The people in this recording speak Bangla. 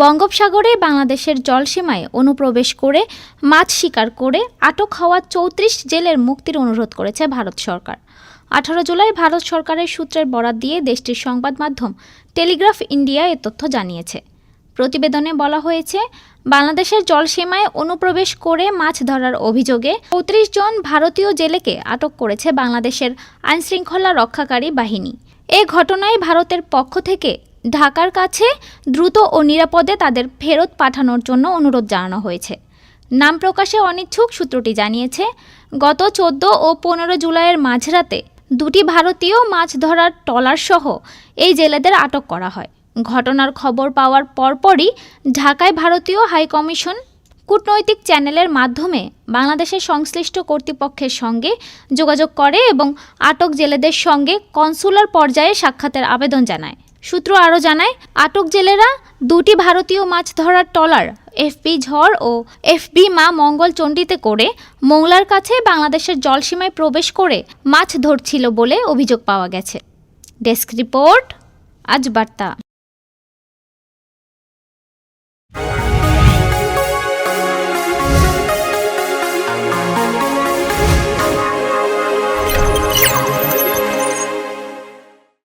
বঙ্গোপসাগরে বাংলাদেশের জলসীমায় অনুপ্রবেশ করে, মাছ শিকার করে আটক হওয়া চৌত্রিশ জেলের মুক্তির অনুরোধ করেছে ভারত সরকার। আঠারো জুলাই ভারত সরকারের সূত্রের বরাত দিয়ে দেশটির সংবাদ মাধ্যম টেলিগ্রাফ ইন্ডিয়া এ তথ্য জানিয়েছে। প্রতিবেদনে বলা হয়েছে, বাংলাদেশের জলসীমায় অনুপ্রবেশ করে মাছ ধরার অভিযোগে চৌত্রিশ জন ভারতীয় জেলেকে আটক করেছে বাংলাদেশের আইনশৃঙ্খলা রক্ষাকারী বাহিনী। এ ঘটনায় ভারতের পক্ষ থেকে ঢাকার কাছে দ্রুত ও নিরাপদে তাদের ফেরত পাঠানোর জন্য অনুরোধ জানানো হয়েছে। নাম প্রকাশে অনিচ্ছুক সূত্রটি জানিয়েছে, গত চোদ্দ ও পনেরো জুলাইয়ের মাঝরাতে দুটি ভারতীয় মাছ ধরার ট্রলার সহ এই জেলেদের আটক করা হয়। ঘটনার খবর পাওয়ার পরপরই ঢাকায় ভারতীয় হাইকমিশন কূটনৈতিক চ্যানেলের মাধ্যমে বাংলাদেশের সংশ্লিষ্ট কর্তৃপক্ষের সঙ্গে যোগাযোগ করে এবং আটক জেলেদের সঙ্গে কনসুলার পর্যায়ে সাক্ষাতের আবেদন জানায়। সূত্র আরও জানায়, আটক জেলেরা দুটি ভারতীয় মাছ ধরার ট্রলার, এফবি ঝড় ও এফবি মা মঙ্গল চণ্ডীতে করে মোংলার কাছে বাংলাদেশের জলসীমায় প্রবেশ করে মাছ ধরছিল বলে অভিযোগ পাওয়া গেছে। ডেস্ক রিপোর্ট, আজ বার্তা।